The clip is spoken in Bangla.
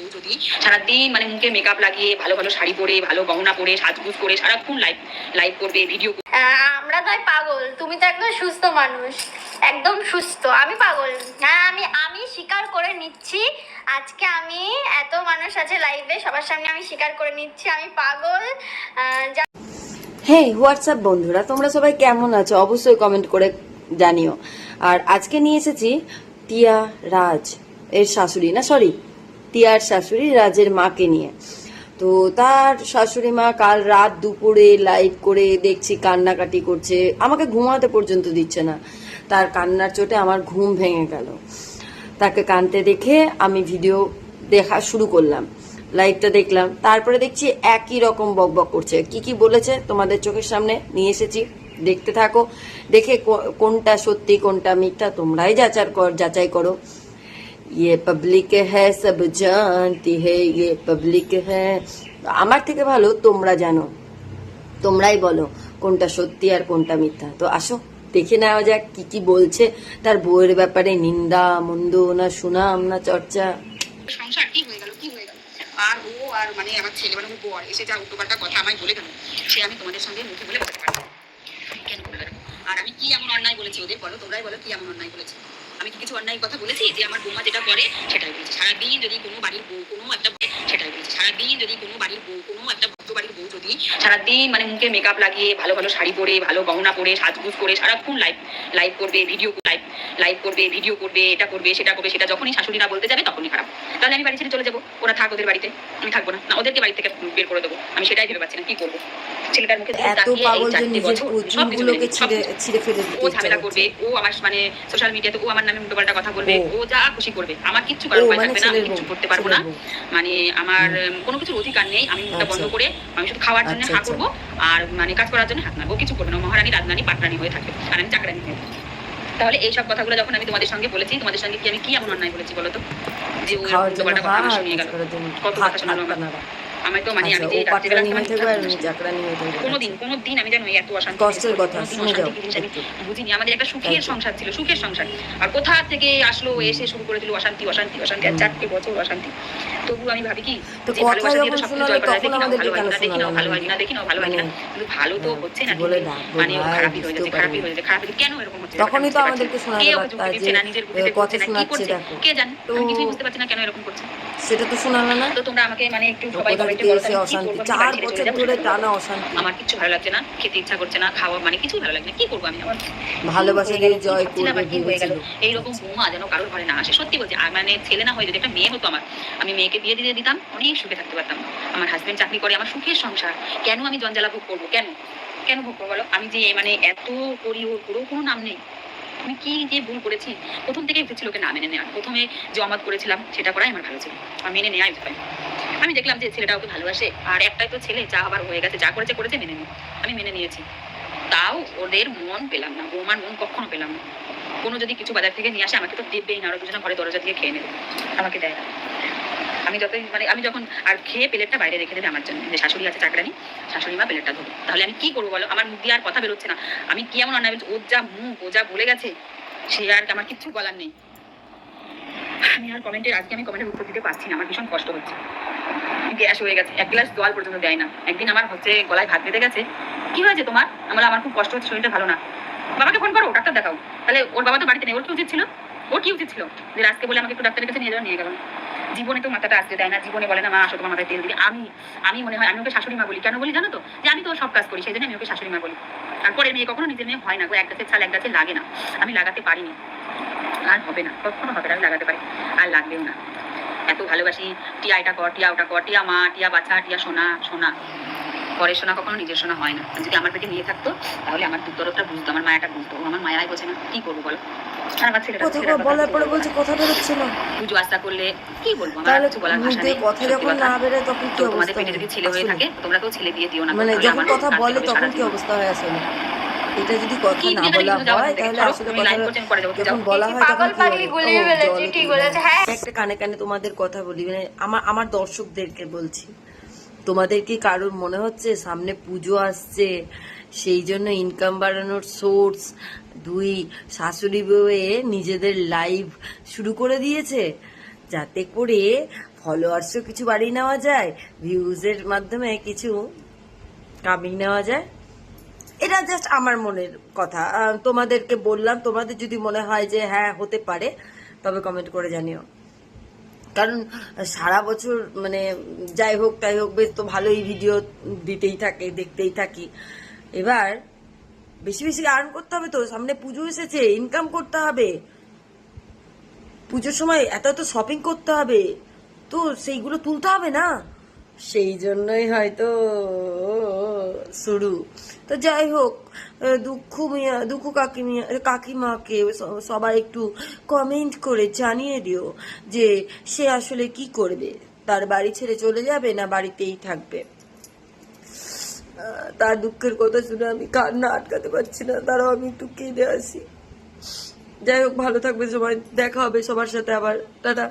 বউ যদি। সারাদিন মানে মুখে মেকআপ লাগিয়ে ভালো ভালো শাড়ি পরে ভালো গহনা পরে সাজগুজ করে সারাক্ষণ লাইভ লাইভ করবে ভিডিও আমরা তাই পাগল তুমি তো একদম সুস্থ মানুষ একদম সুস্থ আমি পাগল। হ্যাঁ আমি আমি স্বীকার করে নিচ্ছি। আজকে আমি এত মানুষ আছে লাইভে সবার সামনে আমি স্বীকার করে নিচ্ছি আমি পাগল। আহ, যা- হেই হোয়াটসঅ্যাপ বন্ধুরা? তোমরা সবাই কেমন আছো? অবশ্যই কমেন্ট করে জানিও। আর আজকে নিয়ে এসেছি টিয়া রাজ এর শাশুড়ি না সরি টিয়ার শাশুড়ি রাজের মাকে নিয়ে। তো তার শাশুড়ি মা কাল রাত দুপুরে লাইভ করে দেখছি, কান্নাকাটি করছে। আমাকে ঘুমাতে পর্যন্ত দিচ্ছে না। তার কান্নার চোটে আমার ঘুম ভেঙে গেল। তাকে কানতে দেখে আমি ভিডিও দেখা শুরু করলাম। লাইভটা দেখলাম। তারপরে দেখছি একই রকম বকবক করছে। কি কি বলেছে তোমাদের চোখের সামনে? নিয়ে এসেছি। দেখতে থাকো। দেখে কোনটা সত্যি, কোনটা মিথ্যা তোমরাই যাচার কর, যাচাই করো। ये পাবলিক হ্যায় সব জানতি হ্যায় ये পাবলিক হ্যায় আমার থেকে ভালো, তোমরা জানো। তোমরাই বলো কোনটা সত্যি আর কোনটা মিথ্যা। তো আসো, দেখে নেওয়া যাক কি কি বলছে। তার বইয়ের ব্যাপারে নিন্দা, মন্দ না সুনাম না চর্চা। সংসার কি হয়ে গেল, কি হয়ে গেল? আর ও আর মানে আমার ছেলে মানে এসে যা উল্টোপাল্টা কথা আমায় বলে গেল, সে আমি তোমাদের সঙ্গে মুখে বলে বলতে পারব কেন আর আমি কি এমন অন্যায় বলেছি ওদের বলো, তোমরাই বলো কি এমন অন্যায় বলেছি। আমি কিছু অন্যায় কথা বলেছি যে আমার বৌমা যেটা করে, সেটাই বলেছি। সারাদিন যদি কোনো বাড়ির বউ কোনো একটা সেটাই বলেছি। সারাদিন যদি কোনো বাড়ির বউ কোনো একটা ভদ্র বাড়ির বউ যদি সারাদিন মানে মুখে মেকআপ লাগিয়ে ভালো ভালো শাড়ি পরে ভালো গহনা পরে সাজগুজ করে সারাক্ষণ লাইভ লাইভ করবে ভিডিও লাইভ লাইভ করবে ভিডিও করবে এটা করবে সেটা করবে সেটা যখনই শাশুড়ি না বলতে যাবে তখনই খারাপ। তাহলে আমি বাড়ি ছেড়ে চলে যাব। ওরা থাক ওদের বাড়িতে আমি থাকব না। না ওদেরকে বাড়ি থেকে বের করে দেবো। আমি সেটাই ভেবে পাচ্ছি না কি করব? ছেলেটার মুখে ও ঝামেলা করবে ও আমার মানে সোশ্যাল মিডিয়াতে ও আমার নামে উল্টোপাল্টা কথা বলবে ও। যা খুশি করবে। আমার কিচ্ছু করার উপায় মানে থাকবে না আমি ছেলের করতে পারব না। মানে আমার কোনো কিছুর অধিকার নেই আমি মুখটা বন্ধ আচ্ছা। করে আমি শুধু খাওয়ার জন্য আচ্ছা, হা আচ্ছা। করব আর মানে কাজ করার জন্য হাত নাড়বো কিছু করবে না। মহারানী রাজনানী পাটরানী হয়ে থাকে আর আমি চাকরানি হয়ে থাকি। তাহলে এই সব কথাগুলো যখন আমি তোমাদের সঙ্গে বলেছি তোমাদের সঙ্গে কি আমি কি এমন অন্যায় বলেছি বলো তো? যে ও খাওয়ার জন্য উল্টোপাল্টা কথা আমার শুনিয়ে গেল। কত কথা শোনালো হাত আমার আমি তো মানে আমি যে রাত্রিবেলা পাটরানি হয়ে আর চাকরানি হয়ে থাকবে। কোনোদিন কোনোদিন আমি জানো এত অশান্তি কষ্টের কথা, শুনে যাও। বুঝিনি আমাদের একটা সুখের সংসার ছিল সুখের সংসার। আর কোথা থেকে আসলো এসে শুরু করে দিল অশান্তি অশান্তি অশান্তি আর। চারটে বছর অশান্তি। তবু আমি ভাবি কি তো যে কথা ভালোবাসা দিয়ে তো যখন সবকিছু জয় করা দেখি নাও ভালো হয় কিনা, দেখি শোনালে ভালো না? হয় কিনা দেখি নাও ভালো হয় মানে, কিন্তু ভালো তো হ্যাঁ, হচ্ছে না। মানে খারাপই হয়ে যাচ্ছে খারাপই হয়ে যাচ্ছে খারাপই কেন এরকম হচ্ছে? তখনই তো আমাদেরকে না। শোনাতে কে ওকে পারতা যুক্তি দিচ্ছে যে, না, নিজের কথা না, শোনাচ্ছে। কে জানে? কিছুই বুঝতে পারছি না কেন এরকম করছে। সেটা তো শোনালো না। তো তোমরা আমাকে মানে একটু সবাই কমেন্টে বলো আমি অশান্তি। চার বছর ধরে টানা অশান্তি। আমার কিছু ভালো লাগছে না খেতে ইচ্ছা করছে না খাওয়া মানে কিছু ভালো লাগছে না কি করব আমি? আমার ভালোবাসা দিয়ে জয় করবে কি হয়ে গেল। ভেবেছিল এইরকম বৌমা যেন কারোর ঘরে না আসে সত্যি বলছি আর মানে ছেলে না হয়ে যদি একটা মেয়ে হতো আমার আমি মেয়েকে বিয়ে দিয়ে দিতাম অনেক সুখে থাকতে পারতাম। আমার হাজবেন্ড চাকরি করে আমার সুখের সংসার কেন আমি জঞ্জালা ভোগ করব? কেন? কেন ভোগ করব বলো? আমি যে মানে এত করি ওর করেও কোনো নাম নেই। আমি কি যে ভুল করেছি? প্রথম থেকেই উচিত ওকে না মেনে নেওয়া প্রথমে জমাত করেছিলাম, সেটা করাই আমার ভালো ছিল। আর মেনে নেওয়াই উচিত আমি দেখলাম যে ছেলেটা ওকে ভালোবাসে, আর একটাই তো ছেলে, যা আবার হয়ে গেছে, যা করেছে করেছে, মেনে নিই আমি মেনে নিয়েছি। তাও ওদের মন পেলাম না। বৌমার মন কখনো পেলাম না। কোনো যদি কিছু বাজার থেকে নিয়ে আসে, আমাকে তো দেবেই না। ওরা দুজনে ঘরে দরজা দিয়ে খেয়ে নেবে। আমাকে দেয় না। আমি যতই মানে আমি যখন আর খেয়ে প্লেটটা বাইরে রেখে দেবে আমার জন্য, যে শাশুড়ি আছে চাকরানি, শাশুড়ি মা প্লেটটা ধরবে তাহলে আমি কি করব বলো? আমার মুখ দিয়ে আর কথা বেরোচ্ছে না। আমি কি এমন অন্যায়? ওর যা মুখ, ও যা বলে গেছে, সে আর আমার কিচ্ছু বলার নেই। আমি আর কমেন্টের আজকে আমি কমেন্টের উত্তর দিতে পারছি না, আমার ভীষণ কষ্ট হচ্ছে। গ্যাস হয়ে গেছে, এক গ্লাস জল পর্যন্ত দেয় না। একদিন আমার হচ্ছে গলায় ভাত বেঁধে গেছে। কি হয়েছে তোমার? আমার আমার খুব কষ্ট হচ্ছে, শরীরটা ভালো না। বাবাকে ফোন করো, ডাক্তার দেখাও। তাহলে ওর বাবা তো বাড়িতে নেই, ওর কি উচিত ছিল? ওর কি উচিত ছিল? যে আজকে বলে আমাকে একটু ডাক্তারের কাছে নিয়ে যাওয়া নিয়ে গেল। জীবনে তো মাথাটা আসতে দেয় না, জীবনে বলে না, মা, আসো তোমার মাথায় তেল দিবি আমি আমি মনে হয়, আমি ওকে শাশুড়ি মা বলি। কেন বলি জানো তো? যে আমি তো সব কাজ করি, সেই জন্য আমি ওকে শাশুড়ি মা বলি। তারপরে মেয়ে কখনো নিজের মেয়ে হয় না গো, এক গাছের ছাল, এক গাছে লাগে না। আমি লাগাতে পারিনি। আর হবে না, কখনো হবে না, আমি লাগাতে পারি। আর লাগবেও না। এত ভালোবাসি, টিয়া এটা কর, টিয়া ওটা কর, টিয়া মা, টিয়া বাচ্চা টিয়া সোনা সোনা। পরের শোনা কখনো নিজের সোনা হয় না। যদি আমার পেটে নিয়ে থাকতো তাহলে আমার দুতরফটা বুঝতো আমার মায়াটা বুঝতো। আমার মায়াই বোঝে না কি করব বলো? আর আমার ছেলেটা কথা ছেলেটার কথা বলার পরে বলছে কথা বেরোচ্ছে না পুজো আশা করলে কি বলব? আমার কিছু বলার ভাষা নেই। কথা যখন না বেরোয় তখন কি তো তোমাদের পেটে যদি ছেলে হয়ে থাকে তোমরা কেউ ছেলে দিয়ে দিও না। মানে যখন কথা বলে তখন কি অবস্থা হয় আসলে এটা যদি কথা না বলা হয় তাহলে আসলে কথা যখন বলা হয় পাগল পাগলি বলে? ফেলেছি, ঠিক বলেছে, হ্যাঁ। একটা কানে কানে তোমাদের কথা বলি মানে আমার আমার দর্শকদেরকে বলছি। তোমাদের কি কারোর মনে হচ্ছে সামনে পুজো আসছে? সেই জন্য ইনকাম বাড়ানোর সোর্স দুই শাশুড়ি বউয়ে নিজেদের লাইভ শুরু করে দিয়েছে। যাতে করে ফলোয়ার্সও কিছু বাড়িয়ে নেওয়া যায় ভিউজের মাধ্যমে কিছু কামিয়ে নেওয়া যায়। এটা জাস্ট আমার মনের কথা। তোমাদেরকে বললাম, তোমাদের যদি মনে হয় যে হ্যাঁ হতে পারে, তবে কমেন্ট করে জানিও। কারণ সারা বছর মানে যাই হোক, তাই হোক, বেশ তো ভালোই ভিডিও দিতেই থাকে, দেখতেই থাকি। এবার বেশি বেশি আর্ন করতে হবে তো, সামনে পুজো এসেছে ইনকাম করতে হবে। পুজোর সময় এত এত শপিং করতে হবে। তো সেইগুলো তুলতে হবে না? সেই জন্যই হয়তো শুরু। তো যাই হোক দুঃখ মিয়া, দুঃখ কাকিমিয়া কাকিমাকে সবাই একটু কমেন্ট করে জানিয়ে দিও যে সে আসলে কি করবে। তার বাড়ি ছেড়ে চলে যাবে না বাড়িতেই থাকবে? তার দুঃখের কথা শুনে আমি কান্না আটকাতে পারছি না, তারাও আমি একটু কেঁদে আসি যাই হোক, ভালো থাকবে সবাই, দেখা হবে সবার সাথে আবার। টাটা।